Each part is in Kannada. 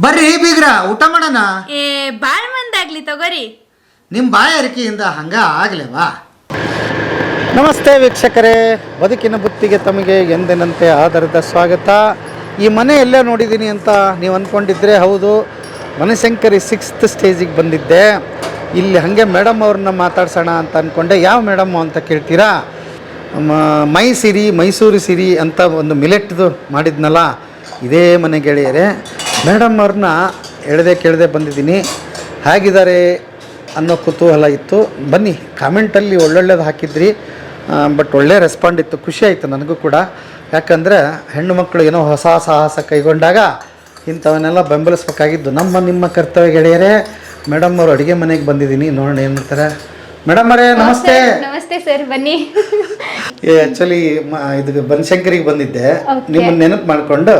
ಬರ್ರಿ ಬೀಗ್ರ ಊಟ ಮಾಡೋಣ. ಏ ಬಾಳ್ ಮಂದಾಗ್ಲಿ ತಗೋರಿ. ನಿಮ್ಮ ಬಾಯಾರಿಕೆಯಿಂದ ಹಂಗ ಆಗ್ಲೇವಾ? ನಮಸ್ತೆ ವೀಕ್ಷಕರೇ ಬದುಕಿನ ಬುತ್ತಿಗೆ ತಮಗೆ ಎಂದಿನಂತೆ ಆಧಾರದ ಸ್ವಾಗತ. ಈ ಮನೆ ಎಲ್ಲೇ ನೋಡಿದ್ದೀನಿ ಅಂತ ನೀವು ಅಂದ್ಕೊಂಡಿದ್ರೆ ಹೌದು. ಮನಶಂಕರಿ ಸಿಕ್ಸ್ತ್ ಸ್ಟೇಜಿಗೆ ಬಂದಿದ್ದೆ. ಇಲ್ಲಿ ಹಾಗೆ ಮೇಡಮ್ ಅವ್ರನ್ನ ಮಾತಾಡ್ಸೋಣ ಅಂತ ಅಂದ್ಕೊಂಡೆ ಯಾವ ಮೇಡಮ್ಮು ಅಂತ ಕೇಳ್ತೀರಾ? ಮ- ಮೈ ಸಿರಿ ಮೈಸೂರು ಸಿರಿ ಅಂತ ಒಂದು ಮಿಲೆಟ್ದು ಮಾಡಿದ್ನಲ್ಲ. ಇದೇ ಮನೆ ಗೆಳೆಯರೇ. ಮೇಡಮ್ ಅವ್ರನ್ನ ಎಳ್ದೆ ಕೇಳದೆ ಬಂದಿದ್ದೀನಿ. ಹೇಗಿದ್ದಾರೆ ಅನ್ನೋ ಕುತೂಹಲ ಇತ್ತು. ಬನ್ನಿ ಕಾಮೆಂಟಲ್ಲಿ ಒಳ್ಳೊಳ್ಳೇದು ಹಾಕಿದ್ರಿ. ಬಟ್ ಒಳ್ಳೆ ರೆಸ್ಪಾಂಡ್ ಇತ್ತು. ಖುಷಿ ಆಯಿತು ನನಗೂ ಕೂಡ. ಯಾಕಂದರೆ ಹೆಣ್ಣು ಮಕ್ಕಳು ಏನೋ ಹೊಸ ಸಾಹಸ ಕೈಗೊಂಡಾಗ ಇಂಥವನ್ನೆಲ್ಲ ಬೆಂಬಲಿಸ್ಬೇಕಾಗಿದ್ದು. ನಮ್ಮ ನಿಮ್ಮ ಕರ್ತವ್ಯ ಗೆಳೆಯರೇ ಮೇಡಮ್ ಅವರು ಅಡುಗೆ ಮನೆಗೆ ಬಂದಿದ್ದೀನಿ. ನೋಡೋಣ ಏನು ಮಾಡ್ತಾರೆ. ಮೇಡಮ್ ಅವರೇ ನಮಸ್ತೆ. ನಮಸ್ತೆ ಸರ್ ಬನ್ನಿ. ಆ್ಯಕ್ಚುಲಿ ಇದು ಬನಶಂಕರಿಗೆ ಬಂದಿದ್ದೆ. ನಿಮ್ಮನ್ನು ನೆನಪು ಮಾಡಿಕೊಂಡು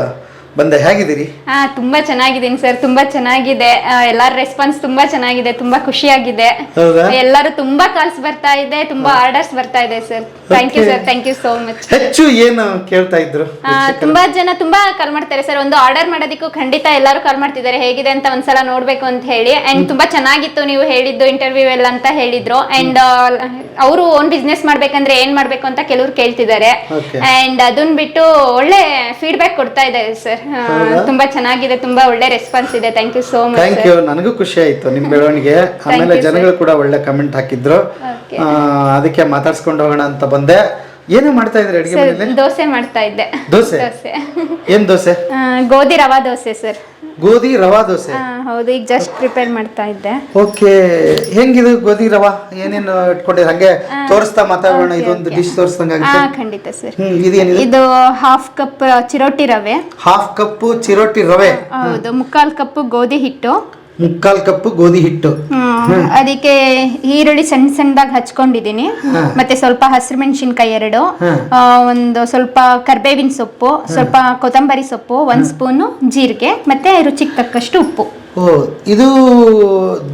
ಬಂದೆ ಹೇಗಿದ್ದೀರಿ? ಹಾ ತುಂಬಾ ಚೆನ್ನಾಗಿದ್ದೀನಿ ಸರ್ ತುಂಬಾ ಚೆನ್ನಾಗಿದೆ. ಆ, ಎಲ್ಲಾರ ರೆಸ್ಪಾನ್ಸ್ ತುಂಬಾ ಚೆನ್ನಾಗಿದೆ ತುಂಬಾ ಖುಷಿಯಾಗಿದೆ. ಹೌದಾ? ಎಲ್ಲರೂ ತುಂಬಾ ಕಾಲ್ಸ್ ಬರ್ತಾ ಇದೆ ತುಂಬಾ ಆರ್ಡರ್ಸ್ ಬರ್ತಾ ಇದೆ sir. Thank you Okay. Sir thank you so much ಹೆಚ್ಚು ಏನು ಕೇಳ್ತಾ ಇದ್ರು? ತುಂಬಾ ಜನ ತುಂಬಾ ಕಾಲ್ ಮಾಡ್ತಾರೆ ಸರ್. ಒಂದು ಆರ್ಡರ್ ಮಾಡೋದಕ್ಕೂ ಖಂಡಿತ ಎಲ್ಲರೂ ಕಾಲ್ ಮಾಡ್ತಿದ್ದಾರೆ. ಹೇಗಿದೆ ಅಂತ ಒಂದ್ಸಲ ನೋಡ್ಬೇಕು ಅಂತ ಹೇಳಿ. ಅಂಡ್ ತುಂಬಾ ಚೆನ್ನಾಗಿತ್ತು ನೀವು ಹೇಳಿದ್ದು ಇಂಟರ್ವ್ಯೂ ಎಲ್ಲ ಅಂತ ಹೇಳಿದ್ರು. ಅಂಡ್ ಅವರು ಓನ್ ಬಿಸ್ನೆಸ್ ಮಾಡ್ಬೇಕಂದ್ರೆ ಏನ್ ಮಾಡ್ಬೇಕು ಅಂತ ಕೆಲವ್ರು ಕೇಳ್ತಿದ್ದಾರೆ. Okay. ಅಂಡ್ ಅದನ್ನ ಬಿಟ್ಟು ಒಳ್ಳೆ ಫೀಡ್ಬ್ಯಾಕ್ ಕೊಡ್ತಾ ಇದ್ದಾರೆ ಸರ್. ಹೌದಾ? ತುಂಬಾ ಚೆನ್ನಾಗಿದೆ ತುಂಬಾ ಒಳ್ಳೆ ರೆಸ್ಪಾನ್ಸ್ ಇದೆ. Thank you so much thank you ನನಗೂ ಖುಷಿ ಆಯ್ತು ನಿಮ್ ಬೆಳವಣಿಗೆ. ಆಮೇಲೆ ಜನಗಳು ಕೂಡ ಒಳ್ಳೆ ಕಮೆಂಟ್ ಹಾಕಿದ್ರು. ಆ, ಅದಕ್ಕೆ ಮಾತಾಡ್ಸ್ಕೊಂಡು ಹೋಗೋಣ ಅಂತ ಬಂದೆ. ಏನೇ ಮಾಡ್ತಾ ಇದ್ರಿ ಅಡಿಗೆ ಸರ್ ಮನೆಯಲ್ಲಿ ದೋಸೆ ಮಾಡ್ತಾ ಇದ್ದೆ. ದೋಸೆ? ದೋಸೆ. ಏನ್ ದೋಸೆ? ಆ, ಗೋಧಿ ರವಾ ದೋಸೆ ಸರ್ ಗೋಧಿ ರವಾ ದೋಸೆ. ಹೌದು ಈಗ ಜಸ್ಟ್ ಪ್ರಿಪೇರ್ ಮಾಡ್ತಾ ಇದ್ದೆ. ಓಕೆ ಹೆಂಗಿದು ಗೋಧಿ ರವಾ? ಏನೇನು ಇಟ್ಕೊಂಡಿರ? ಹಂಗೆ ತೋರಿಸ್ತಾ ಮಾತಾಡೋಣ ಇದೊಂದು ಡಿಶ್ ತೋರಿಸ್ದಂಗೆ ಹಾ ಆಗುತ್ತೆ ಖಂಡಿತ ಸರ್ ಹ್ಮ್ ಇದೇನಿದೆ? ಇದು ಹಾಫ್ ಕಪ್ ಚಿರೋಟಿ ರವೆ. ಹಾಫ್ ಕಪ್ ಚಿರೋಟಿ ರವೆ. ಹೌದು ಮುಕ್ಕಾಲ್ ಕಪ್ ಗೋಧಿ ಹಿಟ್ಟು. ಮುಕ್ಕಾಲ್ ಕಪ್ ಗೋಧಿ ಹಿಟ್ಟು. ಹ್ಮ್, ಅದಕ್ಕೆ ಈರುಳ್ಳಿ ಸಣ್ಣ ಸಣ್ಣದಾಗಿ ಹಚ್ಕೊಂಡಿದೀನಿ ಮತ್ತೆ ಸ್ವಲ್ಪ ಹಸಿರು ಮೆಣಸಿನ್ಕಾಯಿ ಎರಡು. ಆ, ಒಂದು ಸ್ವಲ್ಪ ಕರ್ಬೇವಿನ ಸೊಪ್ಪು ಸ್ವಲ್ಪ ಕೊತ್ತಂಬರಿ ಸೊಪ್ಪು ಒಂದ್ ಸ್ಪೂನು ಜೀರಿಗೆ ಮತ್ತೆ ರುಚಿಗೆ ತಕ್ಕಷ್ಟು ಉಪ್ಪು. ಓ ಇದು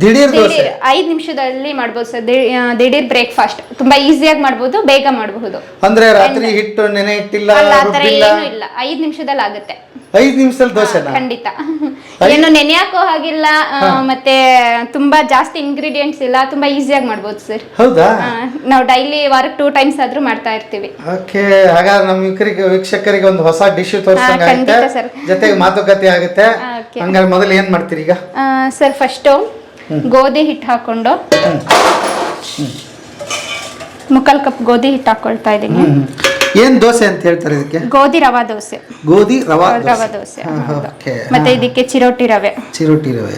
ದಿಢೀರ್ ದೋಸೆ. ದಿಢೀರ್ ಐದ್ ನಿಮಿಷದಲ್ಲಿ ಮಾಡ್ಬೋದು ಸರ್. ದಿಢೀರ್ ಬ್ರೇಕ್ಫಾಸ್ಟ್. ತುಂಬಾ ಈಸಿಯಾಗಿ ಮಾಡ್ಬೋದು ಬೇಗ ಮಾಡಬಹುದು ಅಂದ್ರೆ ರಾತ್ರಿ ಹಿಟ್ಟು ನೆನೆ ಇಟ್ಟಿಲ್ಲ ಅಲ್ಲ ಆತರ ರುಬ್ಬಿಲ್ಲ? ಏನು ಇಲ್ಲ. ಐದ್ ನಿಮಿಷದಲ್ಲಿ ಆಗುತ್ತೆ. ಐದ್ ನಿಮಿಷದಲ್ಲಿ ದೋಸೆನಾ? ಖಂಡಿತ. ಏನು ನೆನೆಯಾಕೋ ಹಾಗಿಲ್ಲ ಆ, ಮತ್ತೆ ತುಂಬಾ ಜಾಸ್ತಿ ಇಂಗ್ರೀಡಿಯೆಂಟ್ಸ್ ಇಲ್ಲ ತುಂಬಾ ಈಸಿಯಾಗಿ ಮಾಡ್ಬೋದು ಸರ್ ಹೌದಾ? ನಾವು ಡೈಲಿ ವಾರಕ್ಕೆ ಟೂ ಟೈಮ್ಸ್ ಆದ್ರೂ ಮಾಡ್ತಾ ಇರ್ತೀವಿ. ಓಕೆ ಹಾಗಾದ್ರೆ ನಮ್ಮ ವೀಕ್ಷಕರಿಗೆ ವೀಕ್ಷಕರಿಗೆ ಒಂದು ಹೊಸ ಡಿಶ್ ತೋರಿಸೋಣ ಹಾ, ಖಂಡಿತ ಸರ್ sir. ಜೊತೆಗೆ ಮಾತುಕತೆ ಆಗುತ್ತೆ. Okay. ಹಂಗಾರೆ ಮೊದಲು ಏನ್ ಮಾಡ್ತೀರಿ ಈಗ? ಸರ್ ಫಸ್ಟು ಗೋಧಿ ಹಿಟ್ಟು ಹಾಕೊಂಡು ಮುಕ್ಕಾಲ್ ಕಪ್ ಗೋಧಿ ಹಿಟ್ಟು ಹಾಕೊಳ್ತಾ ಇದ್ದೀನಿ. ಹ್ಮ್. ಏನ್ ದೋಸೆ ಅಂತ ಹೇಳ್ತಾರೆ ಇದಕ್ಕೆ? ಗೋಧಿ ರವಾ ದೋಸೆ. ಗೋಧಿ ರವಾ ರವಾ ದೋಸೆ. ಓಕೆ. ಮತ್ತೆ ಇದಕ್ಕೆ ಚಿರೋಟಿ ರವೆ. ಚಿರೋಟಿ ರವೆ.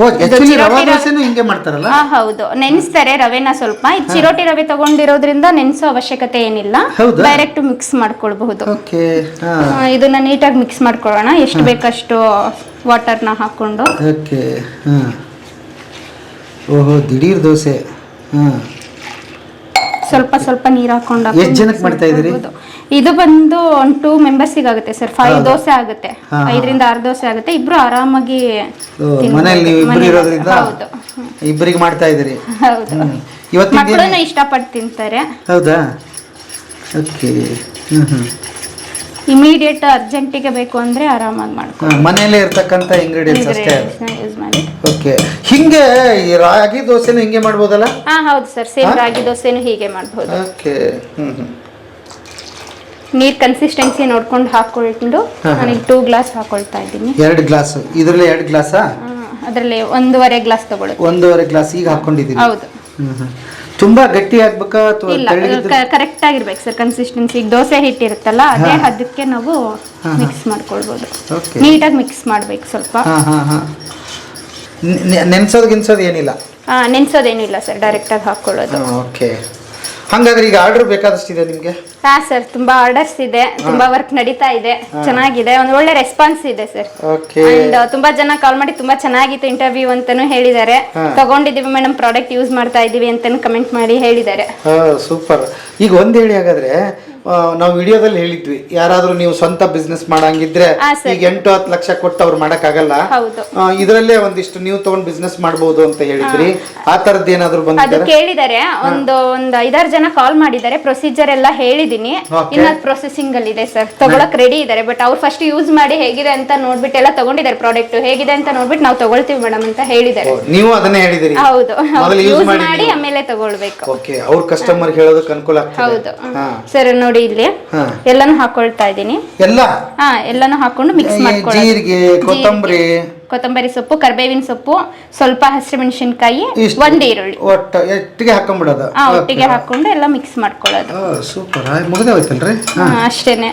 ಓ ಆಕ್ಚುಲಿ ರವಾ ದೋಸೆನೂ ಹಿಂಗೆ ಮಾಡ್ತಾರಲ್ಲ? ಹಾ ಹೌದು. ನೆನೆಸ್ತಾರೆ ರವೆನ ಸ್ವಲ್ಪ. ಇದು ಚಿರೋಟಿ ರವೆ ತಗೊಂಡಿರೋದ್ರಿಂದ ನೆನೆಸೋ ಅವಶ್ಯಕತೆ ಏನಿಲ್ಲ? ಡೈರೆಕ್ಟ್ ಮಿಕ್ಸ್ ಮಾಡ್ಕೊಳ್ಬಹುದು. ಓಕೆ ಇದನ್ನ ನೀಟಾಗಿ ಮಿಕ್ಸ್ ಮಾಡ್ಕೊಳ್ಳೋಣ. ಎಷ್ಟು ಬೇಕಷ್ಟು ವಾಟರ್ನ ಹಾಕೊಂಡು. ಓಕೆ ಓಹೋ ದಿಢೀರ್ ದೋಸೆ. ಹಾ. ಸ್ವಲ್ಪ ಸ್ವಲ್ಪ ನೀರ್ ಹಾಕೊಂಡು ಎಷ್ಟ್ ಜನಕ್ಕೆ ಮಾಡ್ತಾ ಇದೀರಿ? ಇದು ಬಂದು ಒನ್ ಟೂ ಮೆಂಬರ್ಸಿಗೆ ಆಗುತ್ತೆ ಸರ್. ಫೈವ್ ದೋಸೆ ಆಗುತ್ತೆ. ಹಾ, ಹಾ. ಐದರಿಂದ ಆರು ದೋಸೆ ಆಗುತ್ತೆ. ಇಬ್ರು ಆರಾಮಾಗಿ ತಿನ್ಬೋದು. ಮನೇಲಿ ನೀವು ಇಬ್ರು ಮನೇಲಿ- ಇರೋದ್ರಿಂದ ಹೌದು. ಇಬ್ಬರಿಗೆ ಮಾಡ್ತಾ ಇದ್ದೀರಿ. ಹೌದು. ಇವತ್ತಿನ ಮಕ್ಕಳನ್ನ ಇಷ್ಟಪಟ್ಟು ತಿಂತಾರೆ. ಹೌದಾ? ಓಕೆ ಹ್ಮ್ ಹ್ಮ್. ಇಮಿಡಿಯೇಟ್ ಅರ್ಜೆಂಟಿಗೆ ಬೇಕು ಅಂದ್ರೆ ಆರಾಮಾಗಿ ಮಾಡ್ಕೊ ಹಾ, ಮನೆಯಲ್ಲೇ ಇರ್ತಕ್ಕಂಥ ಇಂಗ್ರೀಡಿಯೆಂಟ್ಸ್ ಅಷ್ಟೇ ಯೂಸ್ ಮಾಡಿ. ಓಕೆ ಹಿಂಗೆ ಈ ರಾಗಿ ದೋಸೆನೂ ಹಿಂಗೆ ಮಾಡ್ಬೋದಲ್ಲ? ಹಾ ಹೌದು ಸರ್. ಸೇಮ್ ರಾಗಿ ದೋಸೆನು ಹೀಗೆ ಮಾಡ್ಬೋದು. ಓಕೆ ನೀರ್ ಕನ್ಸಿಸ್ಟೆನ್ಸಿ ನೋಡ್ಕೊಂಡು ಹಾಕೊಂಡು ನಾನು ಟೂ ಗ್ಲಾಸ್ ಹಾಕೊಳ್ತಾ ಇದ್ದೀನಿ. ಎರಡು ಗ್ಲಾಸ್ ಇದರಲ್ಲಿ ಎರಡು ಗ್ಲಾಸಾ ಅದರಲ್ಲಿ ಒಂದೂವರೆ ಗ್ಲಾಸ್ ತಗೊಳ್ಳಿ ಒಂದೂವರೆ ಗ್ಲಾಸ್ ಈಗ ಹಾಕೊಂಡಿದ್ದೀನಿ. ಹೌದು. ತುಂಬಾ ಗಟ್ಟಿ ಆಗ್ಬೇಕಾ ಅಥವಾ ಇಲ್ಲ ಕರೆಕ್ಟ್ ಆಗಿರ್ಬೇಕು ಸರ್ ಕನ್ಸಿಸ್ಟೆನ್ಸಿ ಈಗ ದೋಸೆ ಹಿಟ್ಟಿರುತ್ತಲ್ಲ ಅದೇ ಹದಕ್ಕೆ ನಾವು ಮಿಕ್ಸ್ ಮಾಡ್ಕೊಳ್ಬೋದು. ನೀಟಾಗಿ ಮಿಕ್ಸ್ ಮಾಡ್ಬೇಕು ಸ್ವಲ್ಪ. ನೆನ್ಸೋದು ಗಿನ್ಸೋದು ಏನಿಲ್ಲ? ಆ, ನೆನ್ಸೋದೇನಿಲ್ಲ ಸರ್ ಡೈರೆಕ್ಟಾಗಿ ಹಾಕೊಳ್ಳೋದು ಓಕೆ ಹಂಗಾದ್ರೆ ಈಗ ಆರ್ಡರ್ ಬೇಕಾದಷ್ಟಿದೆ ನಿಮಗೆ? ಹಾ ಸರ್ ತುಂಬಾ ಆರ್ಡರ್ಸ್ ಇದೆ. ತುಂಬಾ ವರ್ಕ್ ನಡೀತಾ ಇದೆ. ಚೆನ್ನಾಗಿದೆ. ಒಂದು ಒಳ್ಳೆ ರೆಸ್ಪಾನ್ಸ್ ಇದೆ ಸರ್ ಓಕೆ ಅಂಡ್ ತುಂಬಾ ಜನ ಕಾಲ್ ಮಾಡಿ ತುಂಬಾ ಚೆನ್ನಾಗಿತ್ತು ಇಂಟರ್ವ್ಯೂ ಅಂತಾನು ಹೇಳಿದ್ದಾರೆ. ತಗೊಂಡಿದೀವಿ ಮೇಡಮ್ ಪ್ರಾಡಕ್ಟ್ ಯೂಸ್ ಮಾಡ್ತಾ ಇದೀವಿ ಅಂತಾನು ಕಮೆಂಟ್ ಮಾಡಿ ಹೇಳಿದ್ದಾರೆ. ಸೂಪರ್ ಈಗ ಒಂದ್ ಹೇಳಿ ಹಾಗಾದ್ರೆ ಆ, ನಾವು ವಿಡಿಯೋದಲ್ಲಿ ಹೇಳಿದ್ವಿ. ಯಾರಾದ್ರೂ ನೀವು ಸ್ವಂತ ಬಿಸ್ನೆಸ್ ಮಾಡಂಗಿದ್ರೆ ಹಾ, ಸರ್. ಈಗ ಎಂಟು ಹತ್ತು ಲಕ್ಷ ಕೊಟ್ಟು ಅವ್ರು ಮಾಡಕ್ಕಾಗಲ್ಲ. ಹೌದು. ಆ, ಇದ್ರಲ್ಲೇ ಒಂದಿಷ್ಟು ನೀವು ತಗೊಂಡ್ ಬಿಸ್ನೆಸ್ ಮಾಡಬಹುದು ಅಂತ ಹೇಳಿದ್ರಿ. ಆ ತರದ್ ಏನಾದ್ರು ಅದು ಬಂದಿದ್ದಾರೆ ಕೇಳಿದ್ದಾರೆ ಒಂದು ಒಂದ್ ಐದಾರು ಜನ ಕಾಲ್ ಮಾಡಿದ್ದಾರೆ. ಪ್ರೊಸೀಜರ್ ಎಲ್ಲ ಹೇಳಿದೀನಿ Okay. ಇನ್ನ ಪ್ರೊಸೆಸಿಂಗ್ ಅಲ್ಲಿ ಇದೆ ಸರ್ ತಗೊಳಕ್ ರೆಡಿ ಇದಾರೆ ಬಟ್ ಅವ್ರು ಫಸ್ಟ್ ಯೂಸ್ ಮಾಡಿ ಹೇಗಿದೆ ಅಂತ ನೋಡ್ಬಿಟ್ಟು ಎಲ್ಲ ತಗೊಂಡಿದ್ದಾರೆ ಪ್ರಾಡಕ್ಟ್ ಹೇಗಿದೆ ಅಂತ ನೋಡ್ಬಿಟ್ಟು ನಾವು ತಗೊಳ್ತೀವಿ ಮೇಡಮ್ ಅಂತ ಹೇಳಿದ್ದಾರೆ. ನೀವು ಅದನ್ನೇ ಹೇಳಿದಿರಿ. ಹೌದು. ಯೂಸ್ ಮಾಡಿ ಆಮೇಲೆ ತಗೊಳ್ಬೇಕು. ಓಕೆ ಅವ್ರ ಕಸ್ಟಮರ್ ಹೇಳೋದಕ್ಕೆ ಅನುಕೂಲ ಹೌದು. ಸರ್ ನೋಡಿ ಇಲ್ಲಿ. ಎಲ್ಲಾನು ಹಾಕೊಳ್ತಾ ಇದ್ದೀನಿ. ಎಲ್ಲ? ಹಾ ಎಲ್ಲಾನು ಹಾಕೊಂಡು ಮಿಕ್ಸ್ ಮಾಡ್ಕೊಳ್ಳಿ ಜೀರಿಗೆ. ಕೊತ್ತಂಬರಿ. ಕೊತ್ತಂಬರಿ ಸೊಪ್ಪು ಕರ್ಬೇವಿನ ಸೊಪ್ಪು ಸ್ವಲ್ಪ ಹಸಿರು ಮೆಣಸಿನಕಾಯಿ ಇಷ್ಟು. ಒಂದ್ ಈರುಳ್ಳಿ. ಒಟ್ಟು ಎಟ್ಟಿಗೆ ಹಾಕೊಂಡ್ಬಿಡೋದು? ಆ ಒಟ್ಟಿಗೆ ಹಾಕೊಂಡು ಎಲ್ಲ ಮಿಕ್ಸ್ ಮಾಡ್ಕೊಳ್ಳೋದು. ಸೂಪರ್. ಮುಗಿದೇ ಹೋಯ್ತಲ್ರಿ? ಹಾ, ಅಷ್ಟೇನೆ.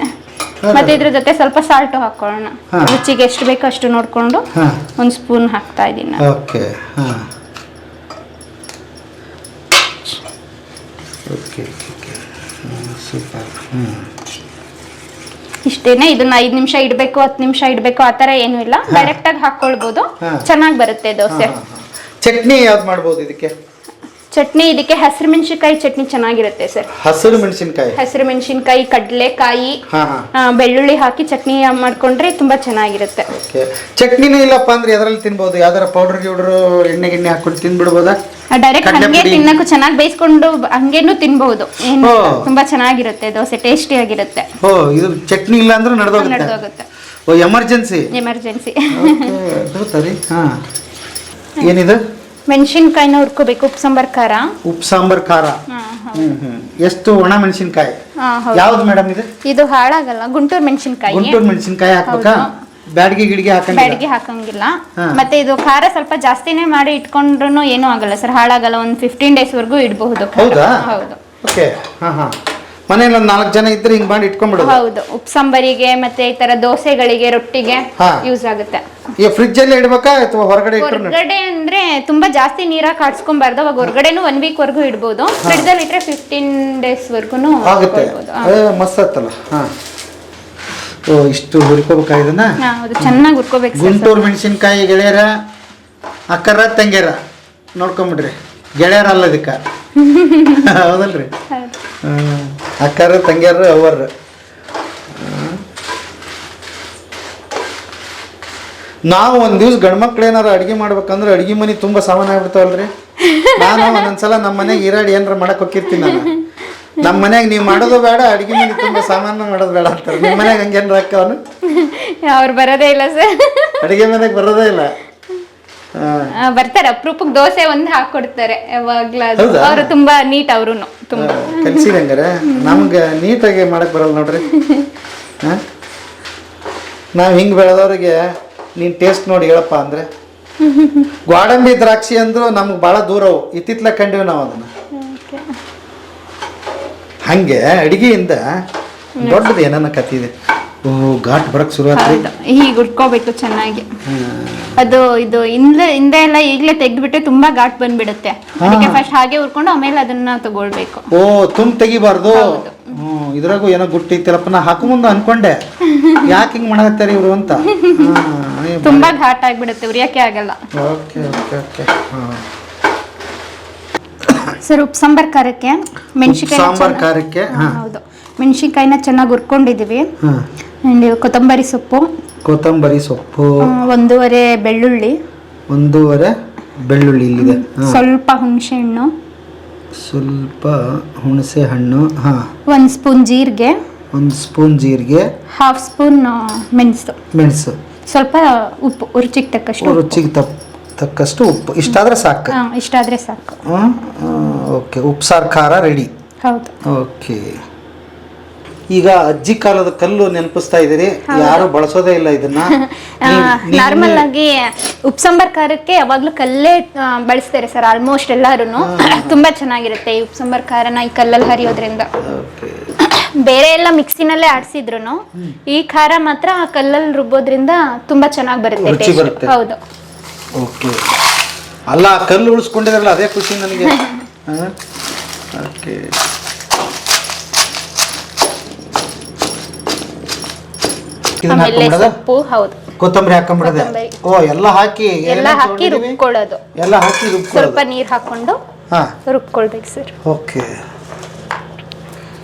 ಮತ್ತೆ ಇದ್ರ ಜೊತೆ ಸ್ವಲ್ಪ ಸಾಲ್ಟು ಹಾಕೊಳ್ಳೋಣ. ರುಚಿಗೆ ಎಷ್ಟು ಬೇಕೋ ಅಷ್ಟು ನೋಡ್ಕೊಂಡು ಒಂದು ಒಂದ್ ಸ್ಪೂನ್ ಹಾಕ್ತಾ ಇದ್ದೀನಿ. ಓಕೆ ಹಾ. Okay okay super. ಹ್ಞೂ ಇಷ್ಟೇನೆ ಇದನ್ನ ಐದ್ ನಿಮಿಷ ಇಡ್ಬೇಕು ಹತ್ತು ನಿಮಿಷ ಇಡ್ಬೇಕು ಆತರ ಏನು ಇಲ್ಲ. ಡೈರೆಕ್ಟ್ ಆಗಿ ಹಾಕೊಳ್ಬೋದು ಹಾ. ಚೆನ್ನಾಗಿ ಬರುತ್ತೆ ದೋಸೆ. ಚಟ್ನಿ ಯಾವ್ದು ಮಾಡ್ಬೋದು ಇದಕ್ಕೆ? ಚಟ್ನಿ ಇದಕ್ಕೆ ಹಸಿರು ಮೆಣಸಿನಕಾಯಿ ಚಟ್ನಿ ಚೆನ್ನಾಗಿರುತ್ತೆ ಸರ್. ಹಸಿರು ಮೆಣಸಿನಕಾಯಿ? ಹಸಿರು ಮೆಣಸಿನಕಾಯಿ ಕಡಲೆಕಾಯಿ ಹಾ ಹಾ. ಬೆಳ್ಳುಳ್ಳಿ ಹಾಕಿ ಚಟ್ನಿ ಮಾಡ್ಕೊಂಡ್ರೆ ತುಂಬಾ ಚೆನ್ನಾಗಿರುತ್ತೆ. ಓಕೆ. ಚಟ್ನಿನೂ ಇಲ್ಲಪ್ಪ ಅಂದ್ರೆ ಎದ್ರಲ್ಲಿ ತಿನ್ಬೋದು? ಯಾವ್ದಾರ ಪೌಡರ್ ಗಿವ್ಡರ್ ಎಣ್ಣೆ ಗಿಣ್ಣೆ ಹಾಕೊಂಡು ತಿನ್ಬಿಡ್ಬೋದಾ? ಡೈರೆಕ್ಟ್ ಕಡ್ಲೆ ಹಂಗೆ ಪುಡಿ. ತಿನ್ನಕ್ಕೂ ಚೆನ್ನಾಗಿ ಬೇಯಿಸ್ಕೊಂಡು ಹಂಗೇನು ತಿನ್ಬಹುದು ಏನು ಓ. ತುಂಬಾ ಚೆನ್ನಾಗಿರುತ್ತೆ ದೋಸೆ ಟೇಸ್ಟಿ ಆಗಿರುತ್ತೆ. ಓ ಇದು ಚಟ್ನಿ ಇಲ್ಲ ಅಂದ್ರೆ ನಡೆದೋಗುತ್ತೆ. ನಡೆದೋಗುತ್ತೆ. ಓ ಎಮರ್ಜೆನ್ಸಿ. ಎಮರ್ಜೆನ್ಸಿ. ಸರಿ ಹಾ. ಏನಿದು? ಮೆಣಸಿನ್ಕಾಯಿನ ಹುರ್ಕೋಬೇಕು ಉಪ್ಪು ಸಾಂಬಾರ್ ಖಾರ? ಉಪ್ಪು ಸಾಂಬಾರ್ ಖಾರ. ಹ್ಮ್ ಹ್ಮ್. ಎಷ್ಟು ಒಣ ಮೆಣಸಿನಕಾಯಿ? ಹಾ, ಹೌದು. ಯಾವ್ದು ಮೇಡಮ್ ಇದು? ಇದು ಹಾಳಾಗಲ್ಲ ಗುಂಟೂರು ಮೆಣಸಿನಕಾಯಿ. ಗುಂಟೂರು ಮೆಣಸಿನಕಾಯಿ ಹಾಕ್ಬೇಕಾ? ಬ್ಯಾಡಿಗೆ ಗಿಡಿಗೆ ಹಾಕಂಗಿಲ್ಲ? ಬ್ಯಾಡಿಗೆ ಹಾಕಂಗಿಲ್ಲ. ಹಾ. ಮತ್ತೆ ಇದು ಖಾರ ಸ್ವಲ್ಪ ಜಾಸ್ತಿನೇ ಮಾಡಿ ಇಟ್ಕೊಂಡ್ರು ಏನೂ ಆಗಲ್ಲ ಸರ್ ಹಾಳಾಗಲ್ಲ ಒಂದು ಫಿಫ್ಟೀನ್ ಡೇಸ್ ವರೆಗೂ ಇಡಬಹುದು ಹೌದಾ? ಹೌದು. ಓಕೆ ಹಾ ಹಾ. ಮನೇಲಿ ಒಂದು ನಾಲ್ಕು ಜನ ಇದ್ರೆ ಹಿಂಗ್ ಮಾಡಿ ಇಟ್ಕೊಂಡ್ಬಿಡೋದು. ಹೌದು. ಉಪ್ಸಂಬರಿಗೆ ಮತ್ತೆ ಈ ತರ ದೋಸೆಗಳಿಗೆ ರೊಟ್ಟಿಗೆ ಹಾ. ಯೂಸ್ ಆಗುತ್ತೆ. ಈಗ ಫ್ರಿಜ್ ಅಲ್ಲಿ ಇಡ್ಬೇಕಾ ಅಥವಾ ಹೊರಗಡೆ ಇಟ್ರು ಹೊರಗಡೆ ಅಂದ್ರೆ ತುಂಬಾ ಜಾಸ್ತಿ ನೀರ ಕಾಡ್ಸ್ಕೊಂಬಾರ್ದು. ಅವಾಗ ಹೊರಗಡೆನು ಒನ್ ವೀಕ್ ವರ್ಗೂ ಇಡ್ಬೋದು. ಫ್ರಿಡ್ಜ್ ಅಲ್ಲಿ ಇಟ್ರೆ ಫಿಫ್ಟೀನ್ ಡೇಸ್ ವರ್ಗೂನು ಆಗುತ್ತೆ. ಇಟ್ಕೊಳ್ಬೋದು. ಮಸತ್ತಲ್ಲ ಮಸ್ತ್ ಆಯ್ತಲ್ಲ ಹಾ. ಓ ಇಷ್ಟು ಹುರ್ಕೋಬೇಕಾ ಇದನ್ನ? ಹಾ, ಹೌದು. ಚೆನ್ನಾಗಿ ಹುರ್ಕೋಬೇಕು ಸರ್. ಗುಂಟೂರು ಮೆಣಸಿನ್ಕಾಯಿ ಗೆಳೆಯರ ಅಕ್ಕರ ತಂಗ್ಯಾರ. ನೋಡ್ಕೊಂಬಿಡ್ರಿ. ಗೆಳೆಯರ ಅಲ್ಲ ಇದಕ್ಕ. ಹೌದಲ್ರಿ? ಹೌದು. ಹ್ಮ್. ಅಕ್ಕರ ತಂಗ್ಯಾರ ಅವರ. ನಾವು ಒಂದ್ ದಿವ್ಸ ಗಂಡ್ಮಕ್ಳು ಏನಾರ ಅಡಿಗೆ ಮಾಡ್ಬೇಕಂದ್ರೆ ಅಡಿಗೆ ಮನೆ ತುಂಬಾ ಸಾಮಾನು ಆಗ್ಬಿಡ್ತಾವಲ್ರಿ? ನಾನು ಒಂದೊಂದ್ಸಲ ನಮ್ಮ ಮನೆಗೆ ಈರಾಡಿ ಏನಾರ ಮಾಡಕ್ ಹೋಗಿರ್ತೀನಿ ನಾನು. ನಮ್ಮ ಮನ್ಯಾಗ ನೀವು ಮಾಡೋದು ಬೇಡ ಅಡಿಗೆ ಮನೆ ತುಂಬಾ ಸಾಮಾನು ಮಾಡೋದು ಬೇಡ ಅಂತಾರೆ. ನಿಮ್ಮ ಮನ್ಯಾಗ ಹಂಗೇನ್ರ ಅಕ್ಕವನು ಅವ್ರು ಬರೋದೇ ಇಲ್ಲ ಸರ್. ಅಡಿಗೆ ಮನೆಗೆ ಬರೋದೇ ಇಲ್ಲ. ಬರ್ತಾರೆ. ಅಪ್ರೂಪಕ್ಕೆ ದೋಸೆ ಒಂದು ಹಾಕೊಡ್ತಾರೆ. ಯಾವಾಗ್ಲಾದ್ರು ಹೌದಾ? ಅವರು ತುಂಬಾ ನೀಟ್ ಅವರು ತುಂಬಾ. ಕಲ್ಸಿರಿ ಹಂಗಾರೆ ನಮ್ಗೆ ನೀಟಾಗಿ ಮಾಡಕ್ ಬರಲ್ಲ ನೋಡ್ರಿ. ನಾವು ಹಿಂಗೆ ಬೆಳೆದವ್ರಿಗೆ ನೀನು ಟೇಸ್ಟ್ ನೋಡಿ ಹೇಳಪ್ಪ ಅಂದ್ರೆ. ಗ್ವಾಡಂಬಿ ದ್ರಾಕ್ಷಿ ಅಂದ್ರು ನಮ್ಗೆ ಭಾಳ ದೂರ ಅವು. ಇತ್ತಿತ್ಲ ಕಂಡಿವಿ ನಾವು ಅದನ್ನ. ಹಂಗೆ ಅಡಿಗೆಯಿಂದ ದೊಡ್ಡದು ಏನನ್ನ ಕತ್ತಿದೆ ಘಾಟ್ ಬರಕ್ ಶುರು ಹೀಗ್ ಹೌದು ಹೀಗೆ ಉಟ್ಕೋಬೇಕು ಚೆನ್ನಾಗಿ. ಅದು ಇದು ಹಿಂದೆ ಹಿಂದೆ ಎಲ್ಲ ಈಗಲೇ ತೆಗೆದ್ಬಿಟ್ರೆ ತುಂಬಾ ಘಾಟ್ ಬಂದ್ಬಿಡುತ್ತೆ. ಅದಕ್ಕೆ ಫಸ್ಟ್ ಹಾಗೆ ಉರ್ಕೊಂಡು ಆಮೇಲೆ ಅದನ್ನ ತಗೊಳ್ಬೇಕು. ಓ ತುಂಬ ತೆಗಿಬಾರ್ದು? ಹ್ಮ್ ಇದ್ರಾಗೂ ಏನೋ ತಿಲಪ್ಪ ನಾ ಹಾಕು ಮುಂದೆ ಅನ್ಕೊಂಡೆ. ಯಾಕೆ ಹಿಂಗ್ ಮಾಡ್ತಾರೆ ಇವ್ರು ಅಂತ? ತುಂಬಾ ಘಾಟ್ ಆಗ್ಬಿಡುತ್ತೆ ಉರಿಯಕ್ಕೆ ಆಗಲ್ಲ. Okay okay okay. ಹಾಂ. ಸರ್ ಉಪ್ಪು ಸಾಂಬಾರ್ ಖಾರಕ್ಕೆ ಮೆಣಸಿನ್ಕಾಯಿ ಸಾಂಬಾರ್ ಖಾರಕ್ಕೆ ಹಾಂ ಹೌದು. ಮೆಣಸಿನ್ಕಾಯಿನ ಚೆನ್ನಾಗಿ ಹುರ್ಕೊಂಡಿದೀವಿ. ಹಾಂ. ಅಂಡ್ ಕೊತ್ತಂಬರಿ ಸೊಪ್ಪು. ಕೊತ್ತಂಬರಿ ಸೊಪ್ಪು. ಆ, ಒಂದೂವರೆ ಬೆಳ್ಳುಳ್ಳಿ. ಒಂದೂವರೆ ಬೆಳ್ಳುಳ್ಳಿ ಇಲ್ಲಿದೆ. ಹಾಂ. ಸ್ವಲ್ಪ ಹುಣಸೆ ಹಣ್ಣು. ಸ್ವಲ್ಪ ಹುಣಸೆ ಹಣ್ಣು ಹಾಂ. ಒಂದು ಸ್ಪೂನ್ ಜೀರಿಗೆ. ಒಂದು ಸ್ಪೂನ್ ಜೀರಿಗೆ. ಹಾಫ್ ಸ್ಪೂನ್ ಮೆಣಸು. ಮೆಣಸು. ಸ್ವಲ್ಪ ಉಪ್ಪು ರುಚಿಗೆ ತಕ್ಕಷ್ಟು. ರುಚಿಗೆ ತಪ್ ತಕ್ಕಷ್ಟು ಉಪ್ಪು ಇಷ್ಟಾದ್ರೆ ಸಾಕು. ಇಷ್ಟ ಇಷ್ಟಾದ್ರೆ ಸಾಕು. ಓಕೆ ಉಪ್ಪು ಸಾರು ಖಾರ ರೆಡಿ. ಹೌದು. ಓಕೆ. ಈಗ ಅಜ್ಜಿ ಕಾಲದ ಕಲ್ಲು ನೆನಪಿಸ್ತಾ ಇದ್ದೀರಿ. ಯಾರು ಬಳಸೋದೇ ಇಲ್ಲ ಇದನ್ನ. ನಾರ್ಮಲ್ ಆಗಿ ಉಪ್ಪು ಸಾಂಬಾರ್ ಖಾರಕ್ಕೆ ಯಾವಾಗ್ಲೂ ಕಲ್ಲೇ ಬಳಸ್ತಾರೆ ಸರ್ ಆಲ್ಮೋಸ್ಟ್ ಎಲ್ಲಾರು ತುಂಬಾ ಚೆನ್ನಾಗಿರುತ್ತೆ ಈ ಉಪ್ಪು ಸಾಂಬಾರ್ ಖಾರನ ಈ ಕಲ್ಲಲ್ಲಿ ಹರಿಯೋದ್ರಿಂದ. ಬೇರೆ ಎಲ್ಲ ಮಿಕ್ಸಿನಲ್ಲೇ ಆಡ್ಸಿದ್ರು ಈ ಖಾರ ಮಾತ್ರ ಆ ಕಲ್ಲಲ್ಲಿ ರುಬ್ಬೋದ್ರಿಂದ ತುಂಬಾ ಚೆನ್ನಾಗಿ ಬರುತ್ತೆ. ಹೌದು. ಓಕೆ. ಅಲ್ಲ ಕಲ್ಲು ಉಳಿಸ್ಕೊಂಡಿದ್ರಲ್ಲ ಅದೇ ಖುಷಿ ನನಗೆ. ಓಕೆ. ಇದನ್ನ ಹಾಕೊಂಡ್ಬಿಡೋದ ಸೊಪ್ಪು ಹೌದು. ಕೊತ್ತಂಬರಿ ಹಾಕೊಂಡ್ಬಿಡದೆ ಓ ಎಲ್ಲ ಹಾಕಿ ಎಲ್ಲ ಹಾಕಿ? ರುಬ್ಕೊಳ್ಳೋದು. ಎಲ್ಲ ಹಾಕಿ ಸ್ವಲ್ಪ ನೀರು ಹಾಕೊಂಡು ಹಾ. ರುಬ್ಕೊಳ್ಬೇಕು ಸರ್ ಓಕೆ.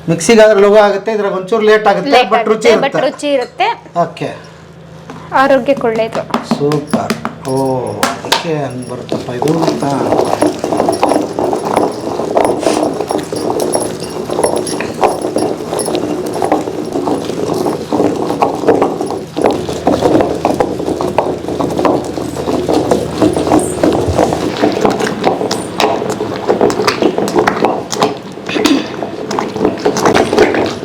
ಮಿಕ್ಸಿಗಾದ್ರೆ ಲೋಗ ಆಗುತ್ತೆ ಇದ್ರಾಗ ಒಂಚೂರು ಲೇಟ್ ಆಗುತ್ತೆ ಬಟ್ ರುಚಿ ಬಟ್ ರುಚಿ ಇರುತ್ತೆ. ಓಕೆ. ಆರೋಗ್ಯಕ್ಕೆ ಒಳ್ಳೇದು. ಸೂಪರ್. ಓ ಅದಕ್ಕೆ ಹಂಗೆ ಬರುತ್ತಪ್ಪ ಇದು ಅಂತ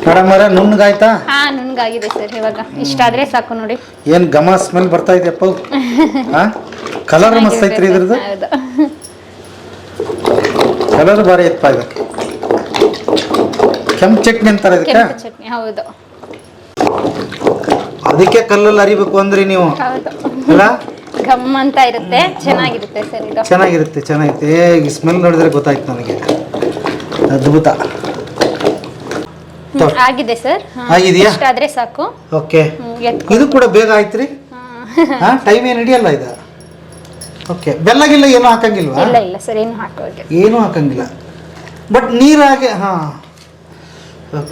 ಮೇಡಮ್ ಅವರ ನುಣ್ಣಗಾಯ್ತಾ? ಹಾ ನುಣ್ಣಗಾಗಿದೆ ಸರ್ ಇವಾಗ. ಇಷ್ಟಾದ್ರೆ ಸಾಕು ನೋಡಿ. ಏನು ಗಮ ಸ್ಮೆಲ್ ಬರ್ತಾ ಇದೆಯಪ್ಪ? ಹಾಂ? ಕಲರ್ ಮಸ್ತ್ ಐತ್ರಿ ಇದ್ರದ್ದು? ಕಲರ್ ಬಾರಿ ಇತ್ತಪ್ಪ ಇದಕ್ಕೆ ಕೆಂಪು ಚಟ್ನಿ ಅಂತಾರೆ ಇದಕ್ಕೆ? ಕೆಂಪು ಚಟ್ನಿ ಹೌದು. ಅದಕ್ಕೆ ಕಲ್ಲಲ್ಲಿ ಅರಿಬೇಕು ಅಂದ್ರಿ ನೀವು. ಅಲ್ಲ ಅಂತ ಇರುತ್ತೆ. ಚೆನ್ನಾಗಿರುತ್ತೆ ಸರ್ ಇದು. ಚೆನ್ನಾಗಿರುತ್ತೆ ಚೆನ್ನಾಗಿರುತ್ತೆ. ಈ ಸ್ಮೆಲ್ ನೋಡಿದ್ರೆ ಗೊತ್ತಾಯ್ತು ನನಗೆ. ಅದ್ಭುತ. ಆಗಿದೆ ಸರ್. ಆಗಿದೆಯಾ? ಇಷ್ಟಾದ್ರೆ ಸಾಕು. ಓಕೆ. ಇದು ಕೂಡ ಬೇಗ ಆಯ್ತ್ರಿ? ಹಾ. ಟೈಮ್ ಏನು ಹಿಡಿಯಲ್ಲ ಇದು? ಓಕೆ ಬೆಲ್ಲಗಿಲ್ಲ ಏನು ಹಾಕಂಗಿಲ್ವಾ? ಇಲ್ಲ ಇಲ್ಲ ಸರ್ ಏನು ಹಾಕೋದು ಏನು ಹಾಕಂಗಿಲ್ಲ. ಬಟ್ ನೀರಾಗೆ ಹಾ.